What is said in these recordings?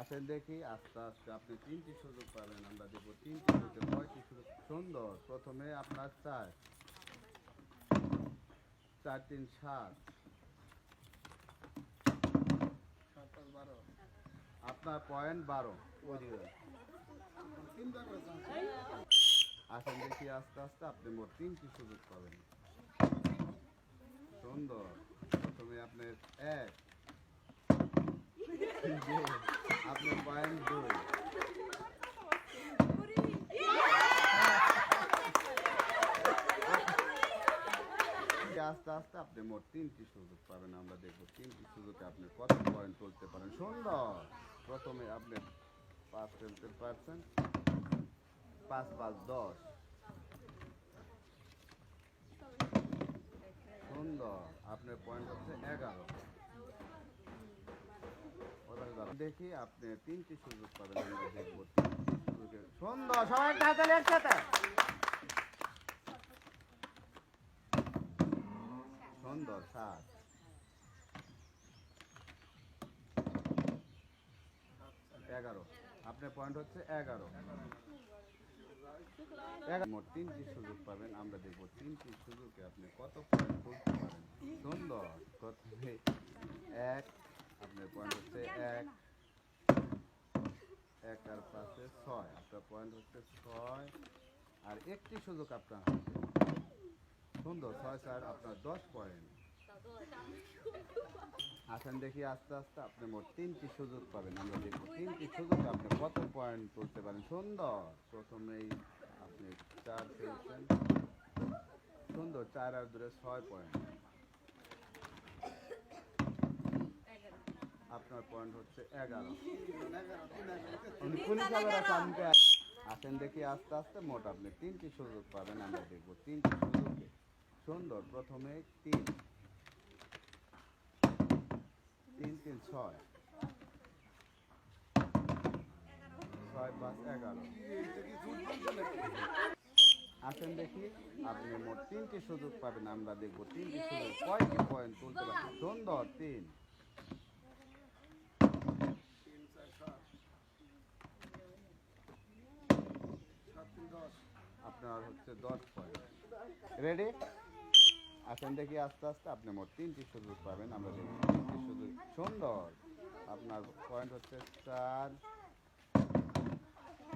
আসেন দেখি, আস্তে আস্তে আপনি তিনটি সুযোগ পাবেন, আমরা দেখব তিনটি সুযোগ, কয়টি সুযোগ? সুন্দর, প্রথমে আপনার চার। চার, তিন, সাত। আপনার পয়েন্ট বারো। আসেন দেখি, আস্তে আস্তে আপনি মোট তিনটি সুযোগ পাবেন। সুন্দর, প্রথমে আপনার এক। পয়েন্ট দুই আস্তে আস্তে আপনি মোট তিনটি সুযোগ পাবেন, আমরা দেখব তিনটি সুযোগে আপনি কত পয়েন্ট তুলতে পারেন। সুন্দর। প্রথমে আপনি পাঁচ তুলতে পারছেন পাঁচ পাঁচ দশ। সুন্দর। আপনার পয়েন্ট হচ্ছে এগারো। দেখি আপনি তিনটি সুযোগ পাবেন সুন্দর সবাই একসাথে। সুন্দর সাত। এগারো। আপনার পয়েন্ট হচ্ছে এগারো। মোট তিনটি সুযোগ পাবেন, আমরা দেখব তিনটি সুযোগে আপনি কত পয়েন্ট তুলতে পারেন। সুন্দর প্রথমে এক আপনার পয়েন্ট হচ্ছে এক। এক আর পাশে ছয়। আপনার পয়েন্ট হচ্ছে ছয়। আর একটি সুযোগ আপনার সুন্দর ছয় চার আপনার দশ পয়েন্ট আসেন দেখি আস্তে আস্তে আপনি মোট তিনটি সুযোগ পাবেন। আমরা দেখব তিনটি সুযোগ আপনি কত পয়েন্ট তুলতে পারেন। সুন্দর প্রথমেই আপনি চার পেয়েছেন। সুন্দর চার আর দূরে ছয় পয়েন্ট আপনার পয়েন্ট হচ্ছে এগারো। উনি পুলিশ আসেন দেখি আস্তে আস্তে মোট আপনি তিনটি সুযোগ পাবেন আমরা দেখব তিনটি সুযোগে। সুন্দর প্রথমে তিন। তিন তিন ছয়। ছয় পাঁচ এগারো। আসেন দেখি আপনি মোট তিনটি সুযোগ পাবেন আমরা দেখব তিনটি সুযোগ। কয়টি পয়েন্ট তুলতে পারছেন সুন্দর তিন। আপনার হচ্ছে দশ পয়েন্ট। রেডি আসেন দেখি আস্তে আস্তে আপনি মোট তিনটি সুযোগ পাবেন, আমরা দেখি তিনটি সুযোগ। সুন্দর। আপনার পয়েন্ট হচ্ছে চার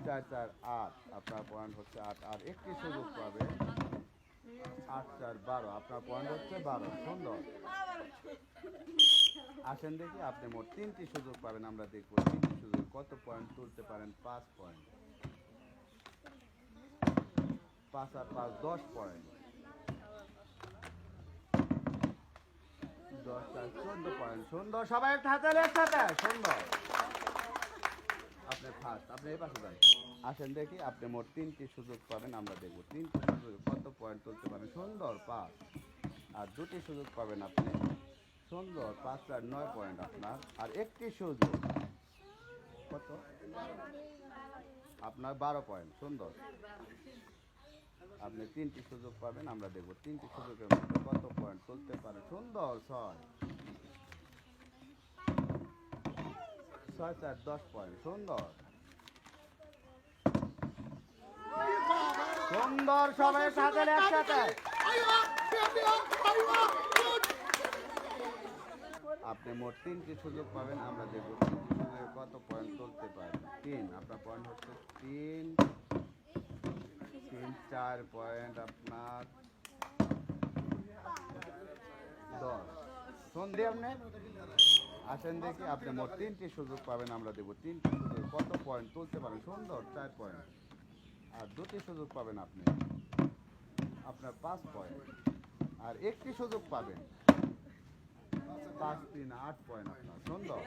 চার চার, আট। আপনার পয়েন্ট হচ্ছে আট আর একটি সুযোগ পাবেন। আট, চার, বারো। আপনার পয়েন্ট হচ্ছে বারো। সুন্দর। আসেন দেখি আপনি মোট তিনটি সুযোগ পাবেন, আমরা দেখব তিনটি সুযোগ কত পয়েন্ট তুলতে পারেন, পাঁচ পয়েন্ট। পাঁচ আর পাঁচ দশ পয়েন্ট দশ পয়েন্ট সুন্দর সবাই সুন্দর। আপনি ফার্স্ট আপনি পাশে আসেন দেখি, আপনি মোট তিনটি সুযোগ পাবেন, আমরা দেখব। সুযোগ, কত পয়েন্ট সুন্দর পাঁচ আর দুটি সুযোগ পাবেন আপনি। সুন্দর পাঁচ আর নয় পয়েন্ট আপনার। আর একটি সুযোগ, কত? আপনার বারো পয়েন্ট সুন্দর। আপনি তিনটি সুযোগ পাবেন, আমরা দেখব তিনটি সুযোগের মধ্যে কত পয়েন্ট তুলতে পারে। সুন্দর, ছয়। ছয়, চার, দশ পয়েন্ট সুন্দর। সুন্দর, সবাই সাথে, একসাথে। আপনি মোট তিনটি সুযোগ পাবেন, আমরা দেখব তিনটি সুযোগে কত পয়েন্ট তুলতে পারেন তিন, আপনার পয়েন্ট হচ্ছে তিন তিন। চার পয়েন্ট আপনার দশ। সন্ধে আপনি আসেন দেখি, আপনি মোট তিনটি সুযোগ পাবেন, আমরা দেবো তিনটি সুযোগ। কত পয়েন্ট তুলতে পারেন? সুন্দর, চার পয়েন্ট। আর দুটি সুযোগ পাবেন আপনি। আপনার পাঁচ পয়েন্ট। আর একটি সুযোগ পাবেন। পাঁচ, তিন, আট পয়েন্ট আপনার। সুন্দর।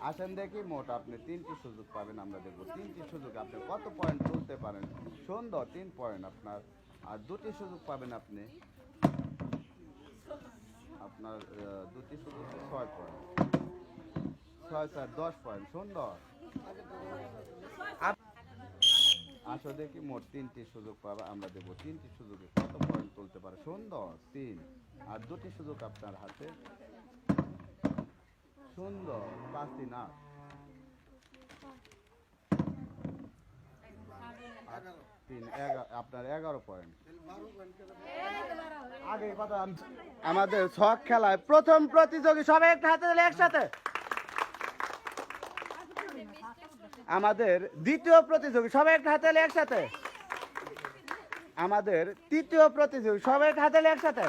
আসেন দেখি, মোট আপনি তিনটি সুযোগ পাবেন, আমরা দেখব তিনটি সুযোগ। আপনি কত পয়েন্ট তুলতে পারেন? সুন্দর তিন পয়েন্ট আপনার। আর দুটি সুযোগ পাবেন আপনি। আপনার দুটি সুযোগ ছয় পয়েন্ট। ছয় চার দশ পয়েন্ট। সুন্দর আসো দেখি মোট তিনটি সুযোগ পাবে। আমরা দেবো তিনটি সুযোগে কত পয়েন্ট তুলতে পারে। সুন্দর তিন। আর দুটি সুযোগ আপনার হাতে। সুন্দর পাঁচ তিন আট। আট, তিন আপনার এগারো পয়েন্ট আগে কথা আমাদের শখ খেলায় প্রথম প্রতিযোগী সবাই একটা হাতে দিলে একসাথে। আমাদের দ্বিতীয় প্রতিযোগী সবাই একটা হাতে দিলে একসাথে। আমাদের তৃতীয় প্রতিযোগী সবাই একটা হাতে দিলে একসাথে।